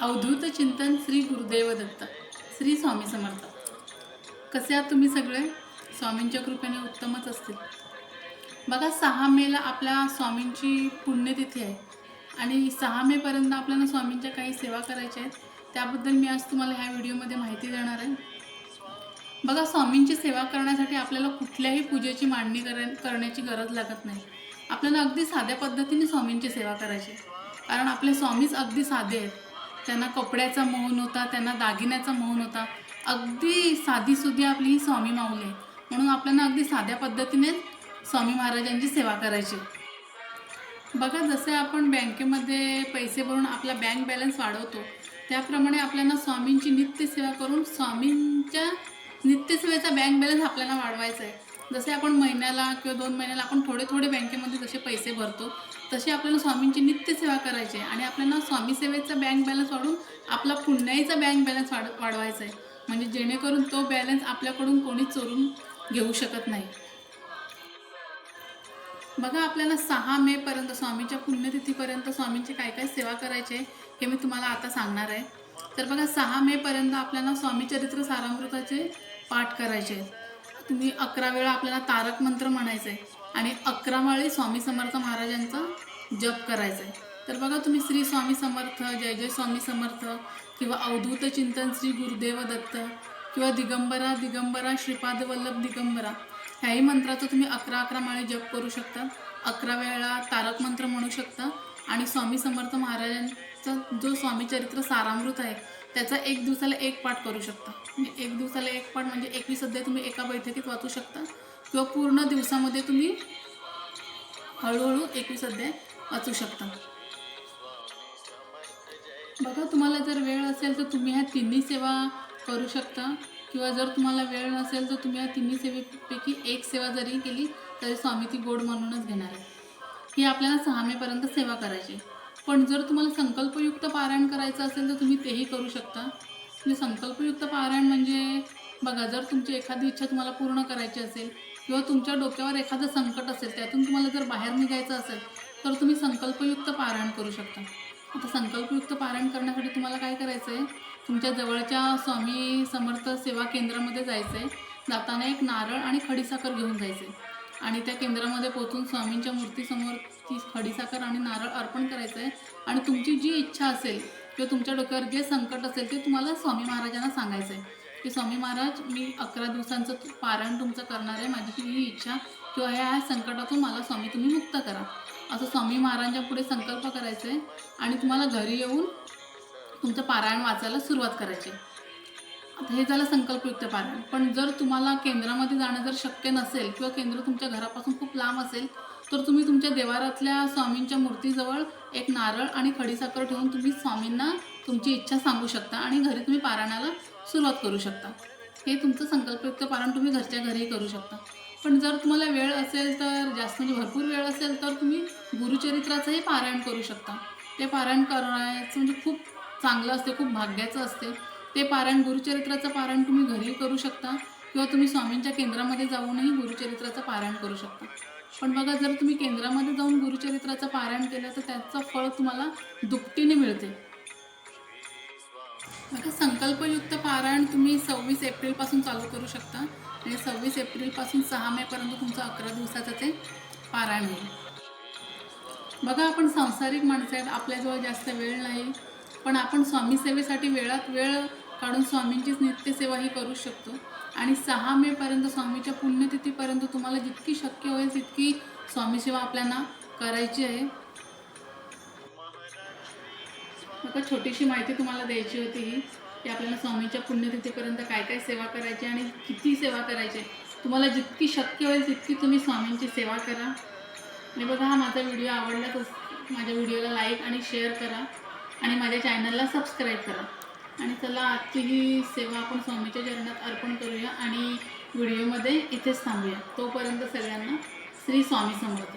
अवधूत चिंतन श्री गुरुदेव दत्त श्री स्वामी समर्थ. कसे आहात तुम्ही सगळे? स्वामींच्या कृपेने उत्तमच असतील. बघा सहा मेला आपल्या स्वामींची पुण्यतिथी आहे. आणि सहा मेपर्यंत आपल्याला स्वामींच्या काही सेवा करायच्या आहेत. त्याबद्दल मी आज तुम्हाला ह्या व्हिडिओमध्ये माहिती देणार आहे. बघा स्वामींची सेवा करण्यासाठी आपल्याला कुठल्याही पूजेची मांडणी कर करण्याची गरज लागत नाही. आपल्याला अगदी साध्या पद्धतीने स्वामींची सेवा करायची आहे. कारण आपले स्वामीच अगदी साधे आहेत. त्यांना कपड्याचा मोह नव्हता त्यांना दागिन्याचा मोह नव्हता अगदी साधीसुधी आपली ही स्वामी माऊली आहे म्हणून आपल्याला अगदी साध्या पद्धतीने स्वामी महाराजांची सेवा करायची. बघा जसे आपण बँकेमध्ये पैसे भरून आपला बँक बॅलन्स वाढवतो त्याप्रमाणे आपल्याला स्वामींची नित्यसेवा करून स्वामींच्या नित्यसेवेचा बँक बॅलन्स आपल्याला वाढवायचा आहे. जसे आपण महिन्याला किंवा दोन महिन्याला आपण थोडे थोडे बँकेमध्ये जसे पैसे भरतो तसे आपल्याला स्वामींची नित्यसेवा करायची आहे. आणि आपल्याला स्वामी सेवेचा बँक बॅलन्स वाढून आपला पुण्याईचा बँक बॅलन्स वाढ वाढवायचा आहे. म्हणजे जेणेकरून तो बॅलन्स आपल्याकडून कोणी चोरून घेऊ शकत नाही. बघा आपल्याला सहा मे पर्यंत स्वामीच्या पुण्यतिथीपर्यंत स्वामींची काय काय सेवा करायची आहे हे मी तुम्हाला आता सांगणार आहे. तर बघा सहा मे पर्यंत आपल्याला स्वामी चरित्र सारामृताचे पाठ करायचे आहेत. तुम्ही अकरा वेळा आपल्याला तारक मंत्र म्हणायचं आहे आणि अकरा वेळी स्वामी समर्थ महाराजांचा जप करायचा आहे तर बघा तुम्ही श्री स्वामी समर्थ जय जय स्वामी समर्थ किंवा अवधूत चिंतन श्री गुरुदेव दत्त किंवा दिगंबरा दिगंबरा श्रीपाद वल्लभ दिगंबरा ह्याही मंत्राचा तुम्ही अकरा अकरा माळे जप करू शकता. अकरा वेळा तारक मंत्र म्हणू शकता आणि स्वामी समर्थ महाराजांचा जो स्वामी चरित्र सारामृत आहे त्याचा एक दिवसाला एक पाठ करू शकता. म्हणजे एक दिवसाला एक पाठ म्हणजे एकवीस अध्याय तुम्ही एका बैठकीत वाचू शकता. किंवा पूर्ण दिवसामध्ये तुम्ही हळूहळू एकवीस अध्याय वाचू शकता. बघा तुम्हाला जर वेळ असेल तर तुम्ही ह्या तिन्ही सेवा करू शकता. किंवा जर तुम्हाला वेळ नसेल तर तुम्ही या तिन्ही सेवेपैकी एक सेवा जरी केली तरी स्वामी ती गोड म्हणूनच घेणार आहे ही आपल्याला सहा मेपर्यंत सेवा करायची पण जर तुम्हाला संकल्पयुक्त पारायण करायचं असेल तर तुम्ही तेही करू शकता. म्हणजे संकल्पयुक्त पारायण म्हणजे बघा जर तुमची एखादी इच्छा तुम्हाला पूर्ण करायची असेल किंवा तुमच्या डोक्यावर एखादं संकट असेल त्यातून तुम्हाला जर बाहेर निघायचं असेल तर तुम्ही संकल्पयुक्त पारायण करू शकता. आता संकल्पयुक्त पारायण करण्यासाठी तुम्हाला काय करायचं आहे तुमच्या जवळच्या स्वामी समर्थ सेवा केंद्रामध्ये जायचं आहे जाताना एक नारळ आणि खडीसाखर घेऊन जायचं आहे आणि त्या केंद्रामध्ये पोचून स्वामींच्या मूर्तीसमोर ती खडीसाखर आणि नारळ अर्पण करायचं आहे आणि तुमची जी इच्छा असेल किंवा तुमच्या डोक्यावर जे संकट असेल ते तुम्हाला स्वामी महाराजांना सांगायचं आहे की स्वामी महाराज मी अकरा दिवसांचं पारायण तुमचं करणार आहे माझी ही इच्छा किंवा ह्या संकटातून मला स्वामी तुम्ही मुक्त करा. असं स्वामी महाराजांच्या पुढे संकल्प करायचं आहे आणि तुम्हाला घरी येऊन तुमचं पारायण वाचायला सुरुवात करायची आहे. आता हे झालं संकल्पयुक्त पारायण. पण जर तुम्हाला केंद्रामध्ये जाणं जर शक्य नसेल किंवा केंद्र तुमच्या घरापासून खूप लांब असेल तर तुम्ही तुमच्या देवारातल्या स्वामींच्या मूर्तीजवळ एक नारळ आणि खडीसाखर ठेवून तुम्ही स्वामींना तुमची इच्छा सांगू शकता आणि घरी तुम्ही पारायणाला सुरुवात करू शकता. हे तुमचं संकल्पयुक्त पारायण तुम्ही घरच्या घरीही करू शकता. पण जर तुम्हाला वेळ असेल तर जास्त म्हणजे भरपूर वेळ असेल तर तुम्ही गुरुचरित्राचंही पारायण करू शकता. ते पारायण करायचं म्हणजे खूप चांगलं असते खूप भाग्याचं असते. ते पारायण गुरुचरित्राचं पारायण तुम्ही घरी करू शकता किंवा तुम्ही स्वामींच्या केंद्रामध्ये जाऊनही गुरुचरित्राचं पारायण करू शकता. पण बघा जर तुम्ही केंद्रामध्ये जाऊन गुरुचरित्राचं पारायण केलं तर त्याचं फळ तुम्हाला दुपटीने मिळते. बघा संकल्पयुक्त पारायण तुम्ही सव्वीस एप्रिलपासून चालू करू शकता आणि सव्वीस एप्रिलपासून सहा मेपर्यंत तुमचं अकरा दिवसाचं ते पारायण होईल. बघा आपण सांसारिक माणसं आहेत आपल्याजवळ जास्त वेळ नाही पण आपण स्वामी सेवेसाठी वेळात वेळ काढून स्वामींचीच नित्यसेवाही करू शकतो. आणि सहा मेपर्यंत स्वामीच्या पुण्यतिथीपर्यंत तुम्हाला जितकी शक्य होईल तितकी स्वामी सेवा आपल्याला करायची आहे. बघा छोटीशी माहिती तुम्हाला द्यायची होती ही की आपल्याला स्वामीच्या पुण्यतिथीपर्यंत काय काय सेवा करायची आणि किती सेवा करायची तुम्हाला जितकी शक्य होईल तितकी तुम्ही स्वामींची सेवा करा. आणि बघा हा माझा व्हिडिओ आवडला तर माझ्या व्हिडिओला लाईक आणि शेअर करा. आणि माझ्या चॅनलला सबस्क्राईब करा. आणि चला आजची ही सेवा आपण स्वामीच्या चरणात अर्पण करूया आणि व्हिडिओमध्ये इथेच थांबूया. तोपर्यंत सगळ्यांना श्री स्वामी समर्थ.